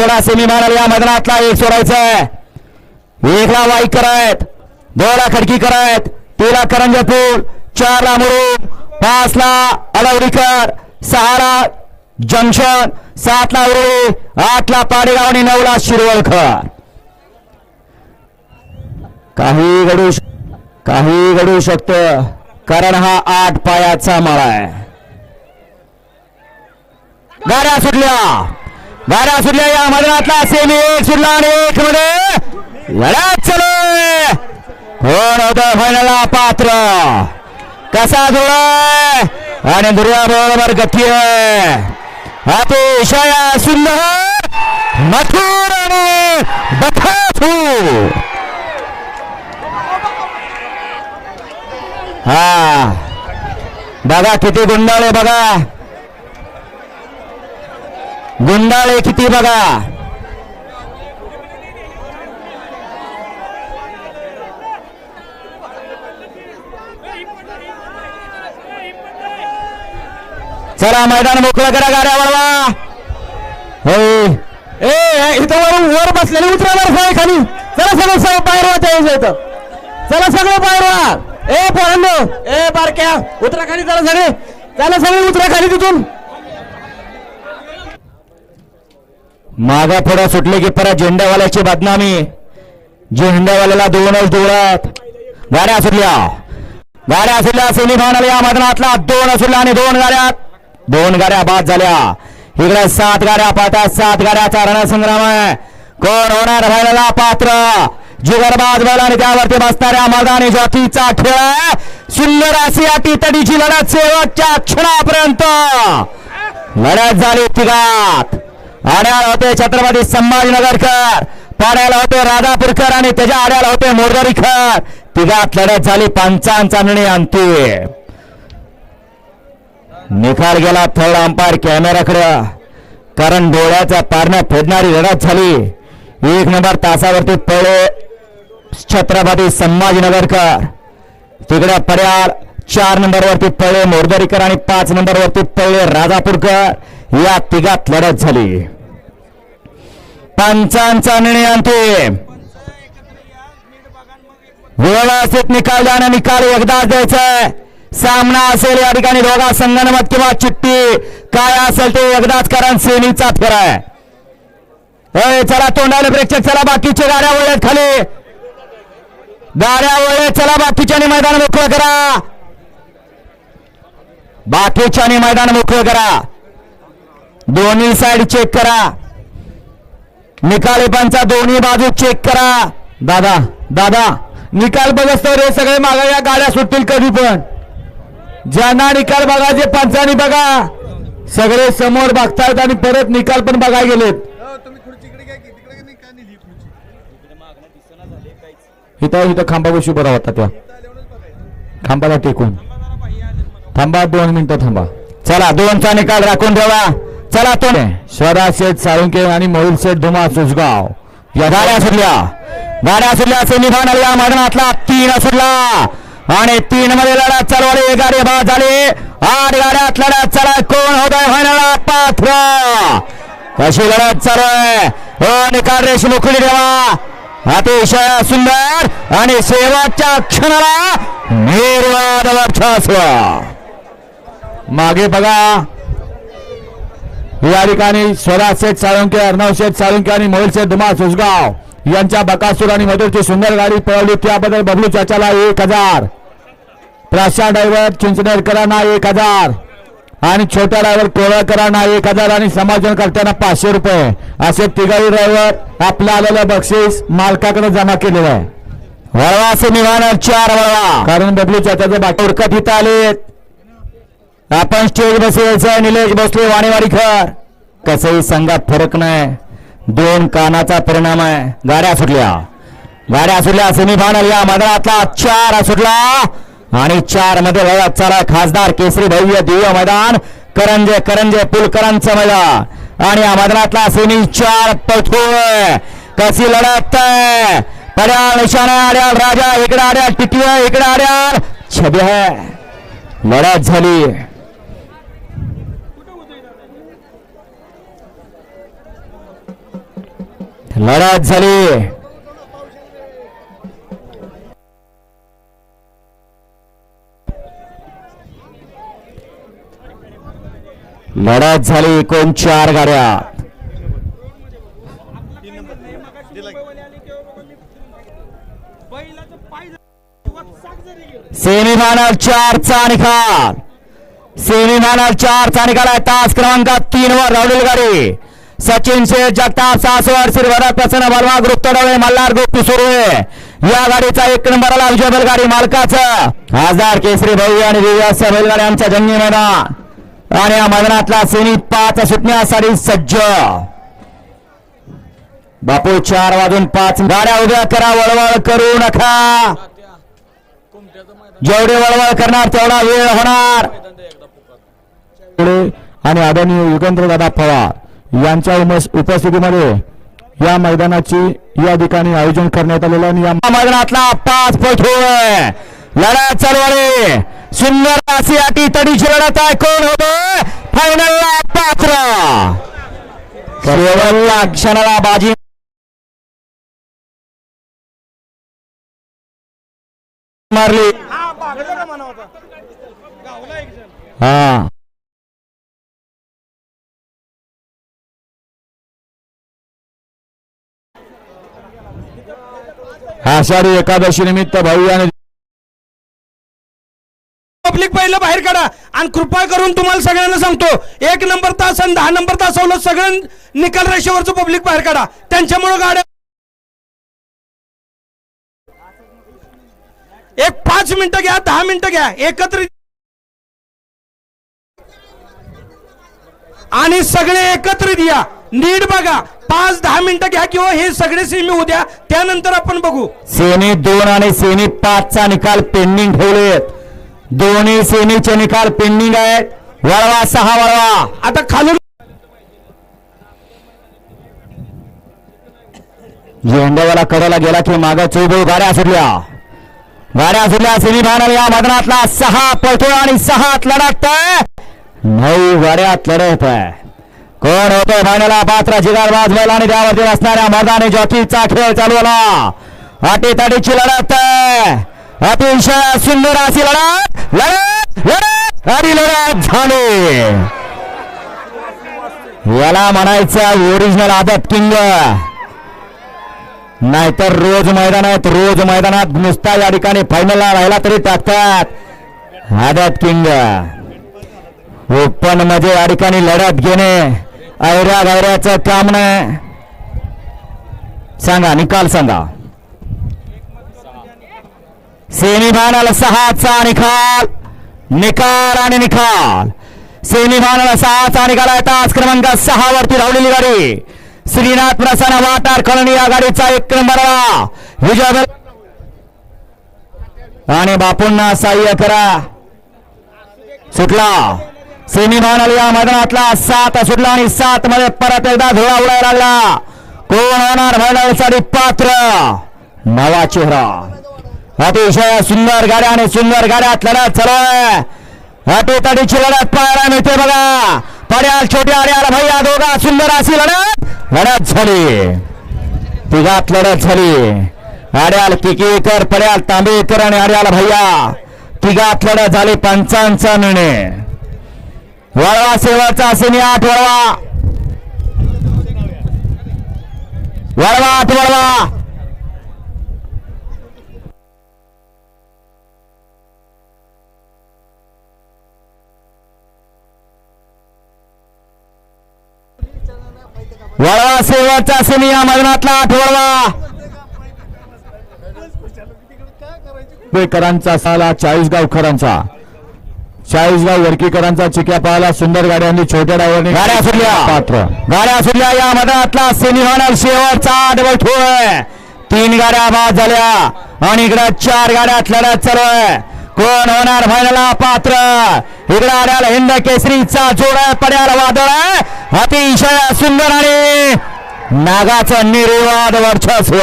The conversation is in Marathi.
छोडा सेमी फायनल या मैदानातला एक सोडायचा आहे एकला वाईक करायत दोनला खडकी करायत तीनला करंजपूर पूल चारला मुरुम पाचला अलवडीकर सहाला जंक्शन सातला उरुळी आठला पाडेगाव आणि नऊला शिरवळकर काही घडू काही घडू शकत कारण हा आठ पायाचा माळा आहे. गाड्या सुटल्या. बारा सुटल्या या मैदानातला सेमी एक सुटला आणि एक मध्ये लढत चालू कोण होत फायनलला पात्र. कसा जुळलाय आणि दुर्गा बरोबर गती आहे. अतिशय सुंदर मथुर आणि बथाथू हा. बघा किती गुंडाळे बघा. गुंडाळे किती बघा. चला मैदान मोकळं करा गाड्या वळवा. होय. ए इथं वरून वर बसलेले उतरा वर आहे खाली. चला सगळं सगळं बाहेर वा त्या इथं. चला सगळं बाहेर वा. ए पोरांनो ए बारक्या उतरा खाली चला सगळे. चला सगळे उतरा खाली तिथून. मागा पुढं सुटले की परत झेंड्यावाल्याची बदनामी. झेंड्यावाल्याला दोनच डोळ्यात गाड्या सुटल्या. गाड्या सुटल्या सेमीफायनल या मैदानातला. दोन सुटल्या आणि दोन गाड्या. दोन गाड्या बाद झाल्या. इकडे सात गाड्या पाहतात सात गाड्याचा रणसंग्राम आहे. कोण होणार व्हायला पात्र. जिगरबाज बैल आणि त्यावरती बसणाऱ्या मैदानी जॉकीचा खेळ सुंदर अशी या तडीची लढत शेवटच्या क्षणापर्यंत. लढत झाली तिघात. आड्याला होते छत्रपती संभाजीनगरकर पाड्याला होते राधापूरकर आणि त्याच्या आड्याला होते मोरदरीकर. तिघात लढत झाली पंचांचा निर्णय अंतिम. निकाल गेला थर्ड अंपायर कॅमेराकडे कारण डोळ्याच्या पारण्या फेडणारी लढत झाली. एक नंबर तासावरती पळे छत्रपती संभाजीनगरकर. तिकडे पर्याल चार नंबरवरती पळे मोरदरीकर आणि पाच नंबरवरती पळे पळले राजापूरकर या तिघात लढत झाली. पंचांचा निर्णय अंतिम व्यवस्थित निकाल द्या निकाल एकदाच द्यायचा सामना असेल या ठिकाणी दोघा संगणमत किंवा चिठ्ठी. काय असेल ते एकदाच कारण सेमीचा फेरा आहे. चला तोंडाला प्रेक्षक चला बाकीचे गाड्या वळत खाली. गाड्या वळले चला बाकीच्याने मैदान मोकळं करा. बाकीच्यानी मैदान मोकळं करा. दोन्ही साइड चेक करा. निकाली पंचा दोन्ही बाजू चेक करा. दादा दादा निकाल बघत रे सगळे मागा या गाड्या सुटतील कधी पण. ज्यांना निकाल बघायचे पंचानी बघा. सगळे समोर बघतायत आणि परत निकाल पण बघाय गेलेत. इथं इथं खांबा बशी बरा होता त्या. खांबाला टेकून. थांबा दोन मिनिटं थांबा. चला दोनचा निकाल राखून ठेवा. चला तो स्वरा शेठ साळुंके आणि मोहिल शेठ धुमा सुसगाव या गाड्या सुटल्या. गाड्या सुटल्या सेमीफायनल या मैदानातला तीन सुटला. आणि तीन मध्ये लढत चालवली गाडी बाद झाले. आठ गाड्यात लढ्यात चला कोण होत आहे फायनल पात्र. कशी लढत चालू आहे हो निकाल रेष मोकळी ठेवा अतिशय सुंदर आणि शेवटच्या क्षणाला निर्वाद वर्चस्व. मागे बघा. या ठिकाणी स्वराज शेठ साळुंके अर्णव शेठ साळुंके आणि मोहिल शेठ धुमा सुसगाव यांच्या बकासूर आणि मधुरची सुंदर गाडी पळवली. त्याबद्दल बबलू चाचाला एक हजार. प्रशांत ड्रायव्हर चिंचनेरकरांना एक हजार. आणि छोट्या ड्रायव्हर कोळकरांना एक हजार आणि समाजकर्त्यांना पाचशे रुपये. असे तिघाही ड्रायव्हर आपलं आलेलं बक्षीस मालकाकडे जमा केलेलं आहे. वळवा सेमीफायनल चार वळवा. कारण बबलू चाचाचे बाकी उरकत इथं आलेत. आपण स्टेज बसवायचं निलेश बसले वाणीवाडीकर कसंही संघात फरक नाही. दोन कानाचा परिणाम आहे. गाड्या सुटल्या. गाड्या सुटल्या सेमीफायनल या मैदानातला चार सुटला. आणि चारमध्ये लढत चाला खासदार केसरी भव्य दिव्य मैदान. करंजे करंजे पुलकरांचं मैदान. आणि या मैदानातला सेमी चार पळतोय. कशी लढत आहे? निशाणा आड्याल राजा इकडे आड्याल टिटवी इकडे आड्याल छबी आहे. लढत झाली. लढत झाली. लढत झाली एकूण चार गाड्या. सेमीफायनल चारचा निकाल सेमीफायनल चारचा निकाल आहे तास क्रमांक तीन वर राहुल गाडी. सचिन शेठ जगताप सासवड श्रीवरद प्रसन्न बलवा ग्रुप तडवळे मल्हार ग्रुप सुरू या गाडीचा एक नंबरला विजय बैलगाडी मालकाचं. आजार केसरी भाऊ आणि दिव्यास्य बैलगाड्यांच्या जंगी मैदान. आणि या मैदानातला सेनी पाच सुटण्यासाठी सज्ज. बापू चार वाजून पाच. गाड्या उभ्या करा वळवळ करू नका. जेवढे वळवळ करणार तेवढा वेळ होणार. आणि आदरणीय युगेंद्र दादा पवार. यांच्या उमस- उपस्थितीमध्ये या मैदानाची या ठिकाणी आयोजन करण्यात आलेलं आणि या मैदानातला पाच पट होय लढत चालू आहे. सुंदर अशी अटी तडीची लढत आहे. कोण होत? फायनलला पात्र. शेवटच्या क्षणाला बाजी मारली. हा. आषाढी एकादशी निमित्त भाऊ आणि पब्लिक पहिलं बाहेर काढा. आणि कृपा करून तुम्हाला सगळ्यांना सांगतो एक नंबर तास आणि दहा नंबर तासावलं सगळं निकाल रेषेवरचं पब्लिक बाहेर काढा. त्यांच्यामुळे गाड्या एक पाच मिनिटं घ्या दहा मिनिटं घ्या. एकत्रित आणि सगळे एकत्रित या. नीट बघा. पाच दहा मिनिटं घ्या किंवा हे सगळे सेमी उद्या त्यानंतर आपण बघू. सेमी दोन आणि सेमी पाच चा निकाल पेंडिंग ठेवलेत. दोन्ही सेमीचे निकाल पेंडिंग आहेत. वळवा सहा वळवा. आता खालून झेंडेवाला कडेला गेला की माग चौबो गाड्या सुटल्या. गाड्या सुटल्या सेमीफायनल या मैदानातला सहा पळतो आणि सहात लढत. नऊ गाड्यात लढत आहे. कोण होतो फायनला पात्र जिगार बैल आणि त्यावरती असणाऱ्या मैदानी जॉकीचा खेळ चालू आला अटी तटीची लढत अतिशय सुंदर अशी लढत. लढत लढत आणि लढत झाली. याला म्हणायचं ओरिजिनल आदत किंग. नाहीतर रोज मैदानात रोज मैदानात नुसता या ठिकाणी फायनलला राहिला तरी टाकतात आदत किंग. ओपनमध्ये या ठिकाणी लढत घेणे. ऐऱ्या गैऱ्याचं काम नाही सांगा निकाल सांगा. सेमीफायनल सहाचा निकाल. निकाल आणि निकाल. सेमीफायनल सहाचा निकाल आहे. तास क्रमांक सहा वरती धावलेली गाडी. श्रीनाथ प्रसन्न वाटार कॉलनी या गाडीचा एक नंबरला. विजय आणि बापूंना सहाय्य करा. सुटला. सेमीफायनल या मैदानातला सात सुटला आणि सात मध्ये परत एकदा धुळा उडायला लागला. कोण होणार फायनलसाठी पात्र? नवा चेहरा. अतिशय सुंदर गाड्या आणि सुंदर गाड्यात लढत चालू आहे. अटी लढत पाहायला मिळते बघा. पड्याल छोट्या आड्याला भैया दोघा सुंदर अशी लढत. लढत झाली. तिघात लढत झाली. आड्याल किकेकर पड्याल तांबेकर आणि आड्याल भैया. तिघात लढत झाली पंचांचा निर्णय. वळवा शेवटचा सेमी आठ वळवा. वळवा आठ वळवा. वळवा शेवटचा सेमी या मैदानातला आठ वळवा. मुंबईकरांचा साला चाळीसगाव वरकीकरांचा चिक्या पाहायला सुंदर गाड्यांनी छोट्या ड्रायव्हरने गाड्या सुटल्या. पात्र. गाड्या सुटल्या. या मैदानातला सेमीफायनल शेवटचा डबल ठोय तीन गाड्या बाद झाल्या. आणि इकडे चार गाड्यात लढत चालू आहे कोण होणार फायनलला पात्र? इकडे आड्याला हिंद केसरीचा जोड आहे. पड्याला वादळ आहे. अतिशय सुंदर आणि नागाचं निर्वाद वर्चस्व.